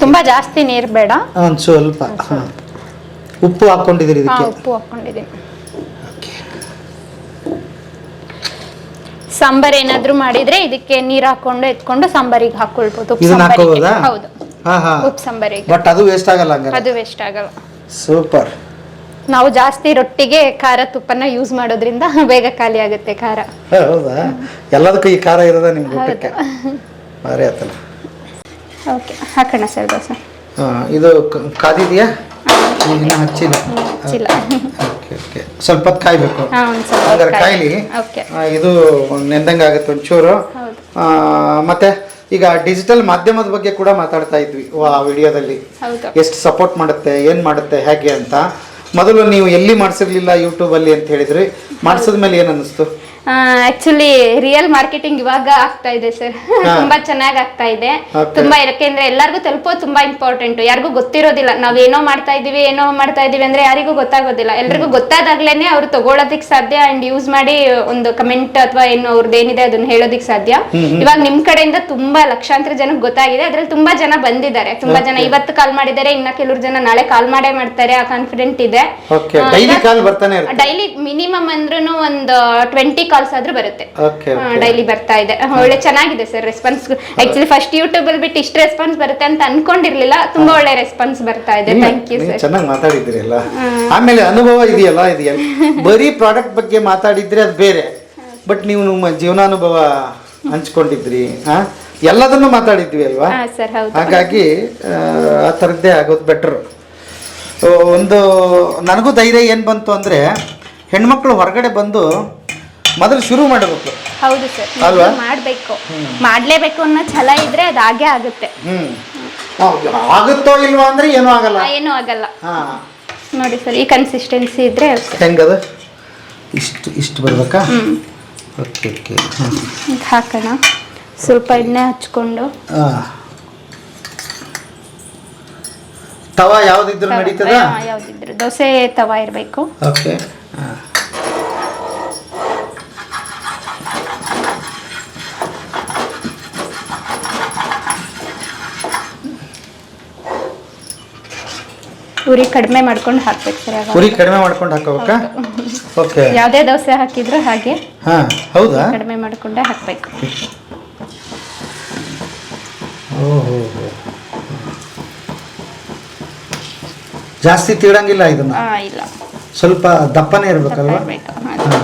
ತುಂಬಾ ಜಾಸ್ತಿ ನೀರು ಬೇಡ. ಒಂದು ಸ್ವಲ್ಪ ಹಾಂ. ಉಪ್ಪು ಹಾಕೊಂಡಿದ್ದೀರಿ ಹಾ ಇದಕ್ಕೆ? ಉಪ್ಪು ಹಾಕೊಂಡಿದ್ದೀನಿ. ಸಾಂಬಾರ್ ಏನಾದ್ರೂ ಮಾಡಿದ್ರೆ ಇದಕ್ಕೆ ನೀರ್ ಹಾಕೊಂಡು ಎತ್ಕೊಂಡು ಸಾಂಬಾರಿಗೆ ಹಾಕೊಳ್ಬಹುದು ಹೌದು. ಹಾಂ ಹಾಂ. ಉಪ್ಪು ಸಾಂಬಾರಿಗೆ ಬಟ್ ಅದು ವೇಸ್ಟ್ ಆಗಲ್ಲ ಹಂಗಾರೆ. ಅದು ವೇಸ್ಟ್ ಆಗಲ್ಲ. ಸೂಪರ್ ನಾವು ಜಾಸ್ತಿ ರೊಟ್ಟಿಗೆ ಖಾರ ತುಪ್ಪನ ಯೂಸ್ ಮಾಡೋದ್ರಿಂದ ಬೇಗ ಖಾಲಿ ಆಗುತ್ತೆ ಖಾರ. ಹೌದಾ? ಎಲ್ಲದಕ್ಕೂ ಈ ಖಾರ ಇರೋದ ನಿಮ್ಗೆ ಊಟಕ್ಕೆ. ಬಾರಿ ಆತಲ್ಲ. ಓಕೆ ಹಾಕೋಣ ಸರ್ ದೋಸೆ ಹಾಂ ಇದು ಕ- ಕಾದಿದೆಯಾ ಇನ್ನು ಹಚ್ಚಿಲ್ಲ. ಚಿಲ್ಲ ಓಕೆ ಓಕೆ ಸ್ವಲ್ಪ ಹೊತ್ತು ಕಾಯ್ಬೇಕು. ಹಾ ಒಂದು ಸ್ವಲ್ಪ ಕಾಯ್ಲಿ. ಓಕೆ ಇದು ನೆಂದಂಗೆ ಆಗುತ್ತೆ ಒಂಚೂರು. ಹೌದು. ಆ, ಮತ್ತೆ? ಈಗ ಡಿಜಿಟಲ್ ಮಾಧ್ಯಮದ ಬಗ್ಗೆ ಕೂಡ ಮಾತಾಡ್ತಾ ಇದ್ವಿ ಆ ವಿಡಿಯೋದಲ್ಲಿ. ಎಷ್ಟು ಸಪೋರ್ಟ್ ಮಾಡುತ್ತೆ ಏನು ಮಾಡುತ್ತೆ ಹೇಗೆ ಅಂತ. ಮೊದಲು ನೀವು ಎಲ್ಲಿ ಮಾಡಿಸಿರ್ಲಿಲ್ಲ ಯೂಟ್ಯೂಬಲ್ಲಿ ಅಂತ ಹೇಳಿದ್ರಿ. ಮಾಡಿಸಿದ ಮೇಲೆ ಏನು ಅನ್ನಿಸ್ತು? ಆಕ್ಚುಲಿ ರಿಯಲ್ ಮಾರ್ಕೆಟಿಂಗ್ ಇವಾಗ ಆಗ್ತಾ ಇದೆ ಸರ್ ತುಂಬಾ ಚೆನ್ನಾಗಿ ಆಗ್ತಾ ಇದೆ. ತುಂಬಾ ಯಾಕೆಂದ್ರೆ ಎಲ್ಲರಿಗೂ ತಲುಪೋದು ತುಂಬಾ ಇಂಪಾರ್ಟೆಂಟ್ ಯಾರಿಗೂ ಗೊತ್ತಿರೋದಿಲ್ಲ. ನಾವ್ ಏನೋ ಮಾಡ್ತಾ ಇದೀವಿ ಏನೋ ಮಾಡ್ತಾ ಇದೀವಿ ಅಂದ್ರೆ ಯಾರಿಗೂ ಗೊತ್ತಾಗೋದಿಲ್ಲ. ಎಲ್ರಿಗೂ ಗೊತ್ತಾದಾಗ್ಲೇನೆ ಅವ್ರು ತಗೊಳೋದಿಕ್ ಸಾಧ್ಯ ಅಂಡ್ ಯೂಸ್ ಮಾಡಿ ಒಂದು ಕಮೆಂಟ್ ಅಥವಾ ಏನು ಅವ್ರದ್ದು ಏನಿದೆ ಅದನ್ನ ಹೇಳೋದಿಕ್ ಸಾಧ್ಯ. ಇವಾಗ ನಿಮ್ ಕಡೆಯಿಂದ ತುಂಬಾ ಲಕ್ಷಾಂತರ ಜನಕ್ಕೆ ಗೊತ್ತಾಗಿದೆ. ಅದ್ರಲ್ಲಿ ತುಂಬಾ ಜನ ಬಂದಿದ್ದಾರೆ. ತುಂಬಾ ಜನ ಇವತ್ತು ಕಾಲ್ ಮಾಡಿದ್ದಾರೆ ಇನ್ನ ಕೆಲವ್ರು ಜನ ನಾಳೆ ಕಾಲ್ ಮಾಡೇ ಮಾಡ್ತಾರೆ. ಆ ಕಾನ್ಫಿಡೆಂಟ್ ಇದೆ. ಡೈಲಿ ಮಿನಿಮಮ್ ಅಂದ್ರೂ ಒಂದು ಟ್ವೆಂಟಿ ಕಾಲ್ಸ್ ಆದ್ರೂ ಬರುತ್ತೆ. ಓಕೆ ಡೈಲಿ ಬರ್ತಾ ಇದೆ. ಒಳ್ಳೆ ಚೆನ್ನಾಗಿದೆ sir response actually first YouTube ಅಲ್ಲಿ ಬಿಟ್ಟು ಇಷ್ಟು ರೆಸ್ಪಾನ್ಸ್ ಬರುತ್ತೆ ಅಂತ ಅನ್ಕೊಂಡಿರ್ಲಿಲ್ಲ. ತುಂಬಾ ಒಳ್ಳೆ ರೆಸ್ಪಾನ್ಸ್ ಬರ್ತಾ ಇದೆ. ಥ್ಯಾಂಕ್ ಯು ಸರ್ ಚೆನ್ನಾಗಿ ಮಾತಾಡಿದ್ರಿ ಆಮೇಲೆ ಅನುಭವ ಇದೆಯಲ್ಲ ಇದೆಯಲ್ಲ ಬರೀ ಪ್ರಾಡಕ್ಟ್ ಬಗ್ಗೆ ಮಾತಾಡಿದ್ರೆ ಅದು ಬೇರೆ. ಬಟ್ ನೀವು ನಿಮ್ಮ ಜೀವನಾನುಭವ ಹಂಚ್ಕೊಂಡಿದ್ರಿ ಎಲ್ಲದನ್ನು ಮಾತಾಡಿದ್ವಿ ಅಲ್ವಾ? ಹಾಗಾಗಿ ಆ, ಆ ಥರದ್ದೇ ಆಗೋದು ಬೆಟ್ರು ಒಂದು ನನಗೂ ಧೈರ್ಯ ಏನು ಬಂತು ಅಂದರೆ ಹೆಣ್ಮಕ್ಳು ಹೊರಗಡೆ ಬಂದು ಮೊದಲು ಶುರು ಮಾಡಬೇಕು. ಹೌದು ಸರ್ ಅಲ್ವಾ? ಮಾಡಬೇಕು. ಮಾಡ್ಲೇಬೇಕು ಅನ್ನೋ ಛಲ ಇದ್ರೆ ಅದು ಹಾಗೆ ಆಗುತ್ತೆ. ಹ್ಞೂ ಆಗುತ್ತೋ ಇಲ್ವಾ ಅಂದ್ರೆ ಏನೂ ಆಗಲ್ಲ. ಏನೂ ಆಗಲ್ಲ. ಹಾಂ. ನೋಡಿ ಸರ್ ಈ ಕನ್ಸಿಸ್ಟೆನ್ಸಿ ಇದ್ರೆ ಹೆಂಗದು? ಇಷ್ಟು ಇಷ್ಟು ಬರ್ಬೇಕಾ? ಹ್ಮ್. Okay okay. ಹಾಂ ಇದ್ ಹಾಕೋಣ. ಸ್ವಲ್ಪ ಎಣ್ಣೆ ಹಚ್ಕೊಂಡು. ತವಾ ಯಾವ್ದಿದ್ರು ನಡೀತದ? ಆ, ಯಾವ್ದಿದ್ರು. ದೋಸೆ ತವಾ ಇರಬೇಕು. ಓಕೆ. ಉರಿ ಕಡಿಮೆ ಮಾಡ್ಕೊಂಡು ಹಾಕ್ಬೇಕು ಸರಿ ಯಾವಾಗ. ಪುರಿ ಕಡಿಮೆ ಮಾಡ್ಕೊಂಡು ಹಾಕೋಬೇಕಾ? ಓಕೆ. ಯಾವುದೇ ದೋಸೆ ಹಾಕಿದ್ರು ಹಾಗೆ. ಹಾಂ ಹೌದಾ? ಕಡಿಮೆ ಮಾಡಿಕೊಂಡೇ ಹಾಕ್ಬೇಕು. ಓಹೋ. ಜಾಸ್ತಿ ತೀಡಂಗಿಲ್ಲ ಇದನ್ನ? ಆ, ಇಲ್ಲ. ಸ್ವಲ್ಪ ದಪ್ಪನೇ ಇರ್ಬೇಕಲ್ವಾ? ಇರ್ಬೇಕು. ಹಾಂ.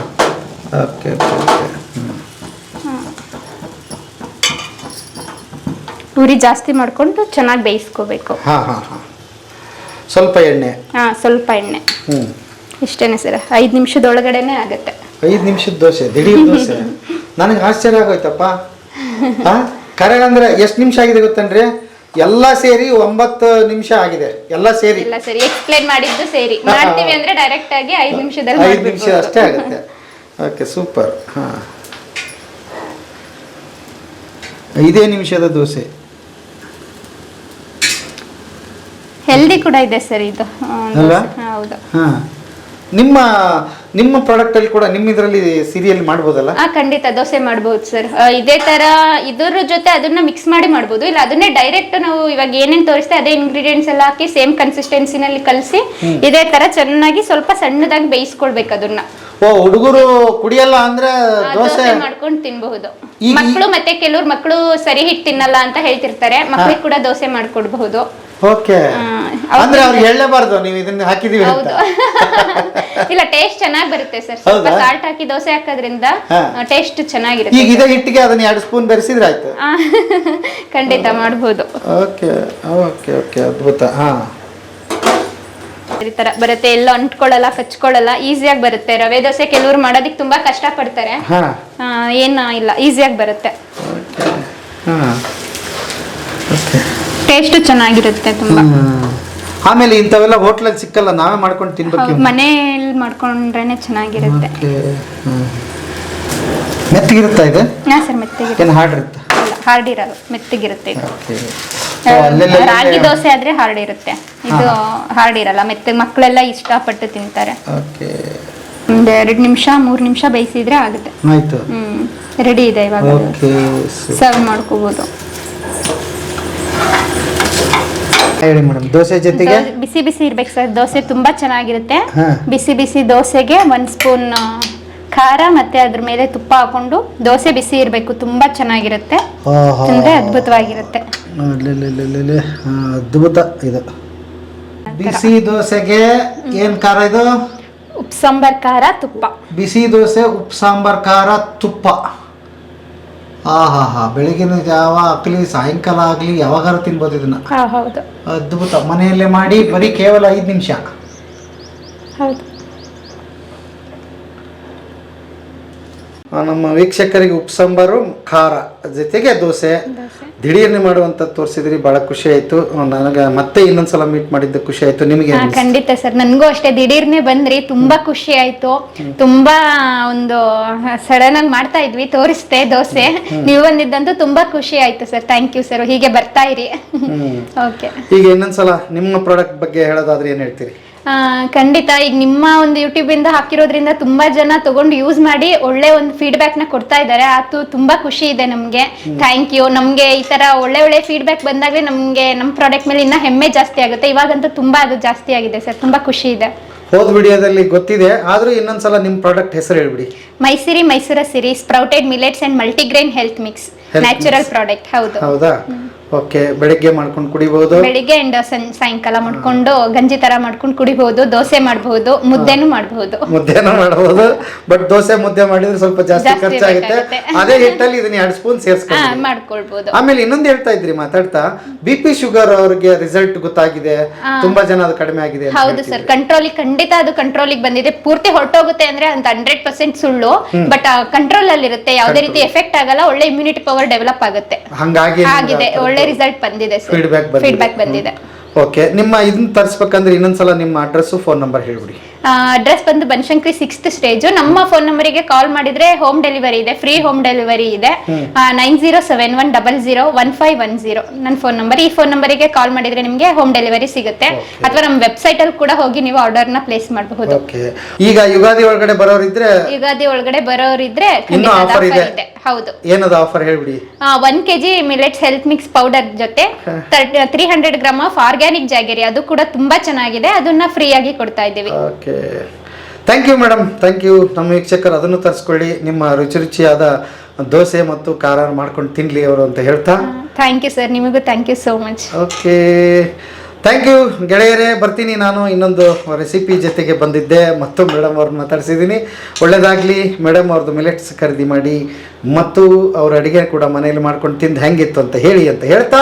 Okay okay okay. ಉರಿ ಜಾಸ್ತಿ ಮಾಡ್ಕೊಂಡು ಚೆನ್ನಾಗಿ ಬೇಯಿಸ್ಕೋಬೇಕು. ಹಾ ಹಾ ಹಾಂ. ಸ್ವಲ್ಪ ಎಣ್ಣೆ. ಹಾ ಸ್ವಲ್ಪ ಎಣ್ಣೆ. ಹ್ಞೂ ಇಷ್ಟೇನೆ ಸರ್. ಐದು ನಿಮಿಷದೊಳಗಡೆನೆ ಆಗುತ್ತೆ. ಐದು ನಿಮಿಷದ ದೋಸೆ ದಿಢೀರ್ ದೋಸೆ. ನನಗೆ ಆಶ್ಚರ್ಯ ಆಗೋಯ್ತಪ್ಪ. ಹಾಂ ಅಂದ್ರೆ ಎಷ್ಟು ನಿಮಿಷ ಆಗಿದೆ ಗೊತ್ತನ್ರಿ? ಎಲ್ಲ ಸೇರಿ ಒಂಬತ್ತು ನಿಮಿಷ ಆಗಿದೆ. ಎಲ್ಲ ಸೇರಿ. ಇಲ್ಲ ಸರಿ. ಎಕ್ಸ್ಪ್ಲೈನ್ ಮಾಡಿದ್ದು ಸೇರಿ. ಮಾಡ್ತೀವಿ ಅಂದ್ರೆ ಡೈರೆಕ್ಟ್ ಆಗಿ ಐದು ನಿಮಿಷದಲ್ಲಿ ಐದು ನಿಮಿಷ ಮಾಡ್ಬಿಡ್ಬೋದು. ಅಷ್ಟೇ ಆಗುತ್ತೆ. Okay super. ಹಾಂ. ಐದೇ ನಿಮಿಷದ ದೋಸೆ. ಹೆಲ್ದಿ ಕೂಡ ಇದೆ ಸರ್ ಇದು. ಅಲ್ವಾ? ಹೌದು. ಹಾಂ. ನಿಮ್ಮ ನಿಮ್ಮ ಪ್ರಾಡಕ್ಟಲ್ಲಿ ಕೂಡ ನಿಮ್ಮ ಇದರಲ್ಲಿ ಸೀರಿಯಲ್ ಮಾಡ್ಬೋದಲ್ಲ? ಆ ಖಂಡಿತ ದೋಸೆ ಮಾಡ್ಬೋದು ಸರ್. ಇದೇ ತರ ಇದರ ಜೊತೆ ಅದನ್ನ ಮಿಕ್ಸ್ ಮಾಡಿ ಮಾಡ್ಬೋದು. ಇಲ್ಲ ಅದನ್ನೇ ಡೈರೆಕ್ಟ್ ನಾವು ಇವಾಗ ಏನೇನ್ ತೋರಿಸ್ತೆ ಅದೇ ಇಂಗ್ರೀಡಿಯೆಂಟ್ಸ್ ಎಲ್ಲ ಹಾಕಿ ಸೇಮ್ ಕನ್ಸಿಸ್ಟೆನ್ಸಿನಲ್ಲಿ ಕಲಸಿ ಇದೇ ತರ ಚೆನ್ನಾಗಿ ಸ್ವಲ್ಪ ಸಣ್ಣದಾಗಿ ಬೇಯಿಸ್ಕೊಳ್ಬೇಕು ಅದನ್ನ. ಓ ಹುಡುಗರು ಕುಡಿಯಲ್ಲ ಅಂದ್ರೆ ಆ, ದೋಸೆ ದೋಸೆ ಮಾಡ್ಕೊಂಡು ತಿನ್ಬಹುದು. ಈಗ- ಮಕ್ಕಳು ಮತ್ತೆ ಕೆಲವ್ರು ಮಕ್ಕಳು ಸರಿ ಹಿಟ್ಟು ತಿನ್ನಲ್ಲ ಅಂತ ಹೇಳ್ತಿರ್ತಾರೆ. ಮಕ್ಕಳಿಗೆ ಕೂಡ ದೋಸೆ ಮಾಡ್ಕೊಡ್ಬಹುದು. ಓಕೆ. ಆ, ಅಂದ್ರೆ ಅವ್ರು ಹೇಳಲೇಬಾರದು ನೀವು ಇದನ್ನ ಹಾಕಿದೀವಿ ಅಂತ. ಇಲ್ಲ ಟೇಸ್ಟ್ ಚೆನ್ನಾಗಿ ಬರುತ್ತೆ ಸರ್. ಸ್ವಲ್ಪ? ಸಾಲ್ಟ್ ಹಾಕಿ ದೋಸೆ ಹಾಕೋದ್ರಿಂದ ಟೇಸ್ಟ್ ಚೆನ್ನಾಗಿರುತ್ತೆ ಈಗ ಇದೇ ಹಿಟ್ಟಿಗೆ ಅದನ್ನ ಎರಡು ಸ್ಪೂನ್ ಬೆರೆಸಿದ್ರೆ ಆಯ್ತು. ಖಂಡಿತ ಮಾಡಬಹುದು ಓಕೆ ಓಕೆ ಓಕೆ ಅದ್ಭುತ. ಹಾ. ಈ ತರ ಬರುತ್ತೆ ಎಲ್ಲ ಅಂಟ್ಕೊಳ್ಳಲ್ಲ ಕಚ್ಕೊಳ್ಳಲ್ಲ ಈಸಿಯಾಗಿ ಬರುತ್ತೆ. ರವೆ ದೋಸೆ ಕೆಲವರು ಮಾಡೋದಕ್ಕೆ ತುಂಬಾ ಕಷ್ಟ ಪಡ್ತಾರೆ ಏನ ಇಲ್ಲ ಈಸಿಯಾಗಿ ಬರುತ್ತೆ. ಟೇಸ್ಟ್ ಚೆನ್ನಾಗಿರುತ್ತೆ ತುಂಬಾ. ಆಮೇಲೆ ಇಂಥವೆಲ್ಲ ಹೋಟ್ಲಲ್ಲಿ ಸಿಕ್ಕಲ್ಲ ನಾವೇ ಮಾಡ್ಕೊಂಡು ತಿನ್ಬೇಕು ಮನೆಯಲ್ಲಿ ಮನೇಲಿ ಮಾಡ್ಕೊಂಡ್ರೇನೆ ಚೆನ್ನಾಗಿರುತ್ತೆ. ಓಕೆ ಮೆತ್ತಗಿರುತ್ತಾ ಇದೆ? ಹಾ ಸರ್ ಮೆತ್ತಗಿರುತ್ತೆ. ಏನು ಹಾರ್ಡ್ ಇರುತ್ತಾ? ಹಾರ್ಡ್ ಇರಲ್ಲ ಮೆತ್ತಗಿರುತ್ತೆ ಇದು. ಓಕೆ. ಅಲ್ಲೆಲ್ಲ ರಾಗಿ ದೋಸೆ ಆದ್ರೆ ಹಾರ್ಡ್ ಇರುತ್ತೆ. ಇದು ಹಾರ್ಡ್ ಇರಲ್ಲ ಮೆತ್ತಗೆ ಮಕ್ಕಳೆಲ್ಲ ಇಷ್ಟಪಟ್ಟು ತಿಂತಾರೆ. ಓಕೆ. ಒಂದು ಎರಡು ನಿಮಿಷ ಮೂರು ನಿಮಿಷ ಬೇಯಿಸಿದ್ರೆ ಆಗುತ್ತೆ. ಆಯ್ತು. ಹ್ಮ್ ರೆಡಿ ಇದೆ ಇವಾಗ ಓಕೆ ಸರ್ವ್ ಮಾಡ್ಕೋಬಹುದು ಹೇಳಿ ಮೇಡಮ್ ದೋಸೆ ಜೊತೆಗೆ? ಬಿಸಿ ಬಿಸಿ ಇರ್ಬೇಕು ಸರ್ ದೋಸೆ ತುಂಬಾ ಚೆನ್ನಾಗಿರುತ್ತೆ. ಹಾ. ಬಿಸಿ ಬಿಸಿ ದೋಸೆಗೆ ಒಂದ್ ಸ್ಪೂನ್ ಖಾರ ಮತ್ತೆ ಅದ್ರ ಮೇಲೆ ತುಪ್ಪ ಹಾಕೊಂಡು ದೋಸೆ ಬಿಸಿ ಇರಬೇಕು ತುಂಬಾ ಚೆನ್ನಾಗಿರುತ್ತೆ. ಓಹೋ ತಿಂದ್ರೆ ಅದ್ಭುತವಾಗಿರುತ್ತೆ. ಅಲ್ಲಲ್ಲಲ್ಲಲ್ಲಲ್ಲ. ಅದ್ಭುತ ಇದು. ಬಿಸಿ ದೋಸೆಗೆ ಏನ್ ಖಾರ ಇದು? ಉಪ್ ಸಾಂಬಾರ್ ಖಾರ ತುಪ್ಪ. ಬಿಸಿ ದೋಸೆ ಉಪ್ಪು ಸಾಂಬಾರ್ ಖಾರ ತುಪ್ಪ. ಆ ಹಾ ಹಾ. ಬೆಳಗಿನ ಜಾವ ಆಗ್ಲಿ ಸಾಯಂಕಾಲ ಆಗ್ಲಿ ಯಾವಾಗಾರ ತಿನ್ಬೋದು ಇದನ್ನ. ಹಾ ಹೌದು. ಅದ್ಭುತ. ಮನೆಯಲ್ಲೇ ಮಾಡಿ ಬರೀ ಕೇವಲ ಐದು ನಿಮಿಷ. ಹೌದು. ನಮ್ಮ ವೀಕ್ಷಕರಿಗೆ ಉಪ್ಪು ಸಾಂಬಾರು ಖಾರ ಜೊತೆಗೆ ದೋಸೆ. ದಿಢೀರ್ನೆ ಮಾಡುವಂತ ತೋರಿಸಿದ್ರಿ ಬಹಳ ಖುಷಿ ಆಯ್ತು. ನನಗೆ ಮತ್ತೆ ಇನ್ನೊಂದ್ಸಲ ಮೀಟ್ ಮಾಡಿದ್ದ ಖುಷಿ ಆಯ್ತು. ನಿಮಗೆ ಹಾ, ಖಂಡಿತ ಸರ್. ನನಗೂ ಅಷ್ಟೇ. ದಿಢೀರ್ನೆ ಬಂದ್ರಿ. ತುಂಬಾ ಖುಷಿ ಆಯ್ತು. ತುಂಬಾ ಒಂದು ಸಡನ್ ಆಗಿ ಮಾಡ್ತಾ ಇದ್ವಿ. ತೋರಿಸ್ದೆ ದೋಸೆ. ನೀವು ಬಂದಿದ್ದಂತ ತುಂಬಾ ಖುಷಿ ಆಯ್ತು ಸರ್. ಥ್ಯಾಂಕ್ ಯು ಸರ್ ಹೀಗೆ ಬರ್ತಾ ಇರಿ. ಹ್ಮ್. ಓಕೆ ಈಗ ಇನ್ನೊಂದ್ಸಲ ನಿಮ್ಮ ಪ್ರಾಡಕ್ಟ್ ಬಗ್ಗೆ ಹೇಳೋದಾದ್ರೆ ಏನ್ ಹೇಳ್ತೀರಿ? ಖಂಡಿತ. ಈಗ ನಿಮ್ಮ ಒಂದು ಯೂಟ್ಯೂಬ್ ಇಂದ ಹಾಕಿರೋದ್ರಿಂದ ತುಂಬಾ ಜನ ತಗೊಂಡು ಯೂಸ್ ಮಾಡಿ ಒಳ್ಳೆ ಒಂದು ಫೀಡ್ಬ್ಯಾಕ್ನ ಕೊಡ್ತಾ ಇದ್ದಾರೆ. ಅದು ತುಂಬಾ ಖುಷಿ ಇದೆ ನಮ್ಗೆ. ಥ್ಯಾಂಕ್ ಯು ನಮ್ಗೆ ಈ ತರ ಒಳ್ಳೆ ಒಳ್ಳೆ ಫೀಡ್ಬ್ಯಾಕ್ ಬಂದಾಗಲೇ ನಮ್ಗೆ ನಮ್ಮ ಪ್ರಾಡಕ್ಟ್ ಮೇಲೆ ಇನ್ನ ಹೆಮ್ಮೆ ಜಾಸ್ತಿ ಆಗುತ್ತೆ. ಇವಾಗಂತೂ ತುಂಬಾ ಅದು ಜಾಸ್ತಿ ಆಗಿದೆ ಸರ್. ತುಂಬಾ ಖುಷಿ ಇದೆ. ಹೋದ ವಿಡಿಯೋದಲ್ಲಿ ಗೊತ್ತಿದೆ. ಆದ್ರೂ ಇನ್ನೊಂದ್ಸಲ ನಿಮ್ ಪ್ರಾಡಕ್ಟ್ ಹೆಸರು ಹೇಳ್ಬಿಡಿ. ಮೈಸೂರಿ Mysore Siri sprouted millets and multigrain health mix natural product ಹೌದು. ಹೌದಾ? ಓಕೆ ಬೆಳಿಗ್ಗೆ ಮಾಡ್ಕೊಂಡು ಕುಡಿಬಹುದು ಬೆಳಿಗ್ಗೆ ಅಂಡ್ ಸಾಯಂಕಾಲ ಮಾಡ್ಕೊಂಡು ಗಂಜಿ ತರ ಮಾಡ್ಕೊಂಡು ಕುಡಿಬಹುದು ದೋಸೆ ಮಾಡಬಹುದು ಮುದ್ದೆನೂ ಮಾಡಬಹುದು ಮುದ್ದೆನೂ ಮಾಡಬಹುದು ಬಟ್ ದೋಸೆ ಮುದ್ದೆ ಮಾಡಿದ್ರೆ ಸ್ವಲ್ಪ ಜಾಸ್ತಿ ಖರ್ಚಾಗುತ್ತೆ. ಅದೇ ಹಿಟ್ಟಲ್ಲಿ ಇದನ್ನ ಎರಡು ಸ್ಪೂನ್ ಸೇರಿಸ್ಕೊಂಡು ಮಾಡ್ಕೊಳ್ಬಹುದು ಆಮೇಲೆ ಇನ್ನೊಂದು ಹೇಳ್ತಾ ಇದ್ರಿ ಮಾತಾಡ್ತಾ? ಬಿ ಪಿ ಶುಗರ್ ಅವ್ರಿಗೆ ರಿಸಲ್ಟ್ ಗೊತ್ತಾಗಿದೆ. ತುಂಬಾ ಜನ ಅದು ಕಡಿಮೆ ಆಗಿದೆ ಹೌದು ಸರ್ ಕಂಟ್ರೋಲ್ ಖಂಡಿತ ಅದು ಕಂಟ್ರೋಲಿಗೆ ಬಂದಿದೆ. ಪೂರ್ತಿ ಹೊರಟೋಗುತ್ತೆ ಅಂದ್ರೆ ಅಂತ ಹಂಡ್ರೆಡ್ ಪರ್ಸೆಂಟ್ ಸುಳ್ಳು. ಬಟ್ ಕಂಟ್ರೋಲ್ ಅಲ್ಲಿ ಇರುತ್ತೆ ಯಾವುದೇ ರೀತಿ ಎಫೆಕ್ಟ್ ಆಗಲ್ಲ ಒಳ್ಳೆ ಇಮ್ಯುನಿಟಿ ಪವರ್ ಡೆವಲಪ್ ಆಗುತ್ತೆ. ಹಂಗಾಗಿ ಆಗಿದೆ ಒಳ್ಳೆ ರಿಸಲ್ಟ್ ಬಂದಿದೆ ಫೀಡ್ಬ್ಯಾಕ್ ಫೀಡ್ಬ್ಯಾಕ್ ಬಂದಿದೆ. ಓಕೆ ನಿಮ್ಮ ಇದನ್ನ ತರಿಸ್ಬೇಕಂದ್ರೆ ಇನ್ನೊಂದ್ಸಲ ನಿಮ್ಮ ಅಡ್ರೆಸ್ ಫೋನ್ ನಂಬರ್ ಹೇಳ್ಬಿಡಿ. ಅಡ್ರೆಸ್ ಬಂದು ಬನಶಂಕರಿ ಸಿಕ್ಸ್ತ್ ಸ್ಟೇಜು ನಮ್ಮ ಫೋನ್ ನಂಬರಿಗೆ ಕಾಲ್ ಮಾಡಿದ್ರೆ ಹೋಮ್ ಡೆಲಿವರಿ ಇದೆ ಫ್ರೀ ಹೋಮ್ ಡೆಲಿವರಿ ಇದೆ. Nine zero seven one double zero one five one zero ನನ್ನ ಫೋನ್ ನಂಬರ್ ಈ ಫೋನ್ ನಂಬರಿಗೆ ಕಾಲ್ ಮಾಡಿದ್ರೆ ನಿಮಗೆ ಹೋಮ್ ಡೆಲಿವರಿ ಸಿಗುತ್ತೆ. ಅಥವಾ ನಮ್ಮ ವೆಬ್ಸೈಟ್ ಅಲ್ಲಿ ಕೂಡ ಹೋಗಿ ನೀವು ಆರ್ಡರ್ನ ಪ್ಲೇಸ್ ಮಾಡಬಹುದು. ಈಗ ಯುಗಾದಿ ಒಳಗಡೆ ಬರೋರಿದ್ರೆ ಯುಗಾದಿ ಒಳಗಡೆ ಬರೋರಿದ್ರೆ offer ಇದೆ. ಇದೆ. ಹೌದು. ಏನದ ಆಫರ್ ಹೇಳ್ಬಿಡಿ. One KG millets health mix powder ಜೊತೆ three hundred gram of organic jaggery ಅದು ಕೂಡ ತುಂಬಾ ಚೆನ್ನಾಗಿದೆ. ಅದನ್ನ ಫ್ರೀ ಆಗಿ ಕೊಡ್ತಾ ಇದ್ದೀವಿ. Okay thank you madam thank you ನಮ್ಮ ವೀಕ್ಷಕರು ಅದನ್ನು ತರಿಸ್ಕೊಳ್ಳಿ. ನಿಮ್ಮ ರುಚಿ ರುಚಿಯಾದ ದೋಸೆ ಮತ್ತು ಖಾರ ಮಾಡ್ಕೊಂಡು ತಿನ್ಲಿ ಅವರು ಅಂತ ಹೇಳ್ತಾ. ಥ್ಯಾಂಕ್ ಯು ಸರ್ ನಿಮಗೂ thank you so much okay thank you ಗೆಳೆಯರೇ. ಬರ್ತೀನಿ ನಾನು ಇನ್ನೊಂದು ರೆಸಿಪಿ ಜೊತೆಗೆ ಬಂದಿದ್ದೆ. ಮತ್ತು ಮೇಡಮ್ ಅವ್ರನ್ನ ಮಾತಾಡ್ಸಿದ್ದೀನಿ. ಒಳ್ಳೆಯದಾಗಲಿ ಮೇಡಮ್ ಅವ್ರದ್ದು ಮಿಲೆಟ್ಸ್ ಖರೀದಿ ಮಾಡಿ ಮತ್ತು ಅವ್ರ ಅಡುಗೆ ಕೂಡ ಮನೆಯಲ್ಲಿ ಮಾಡ್ಕೊಂಡು ತಿಂದು ಹೆಂಗಿತ್ತು ಅಂತ ಹೇಳಿ ಅಂತ ಹೇಳ್ತಾ.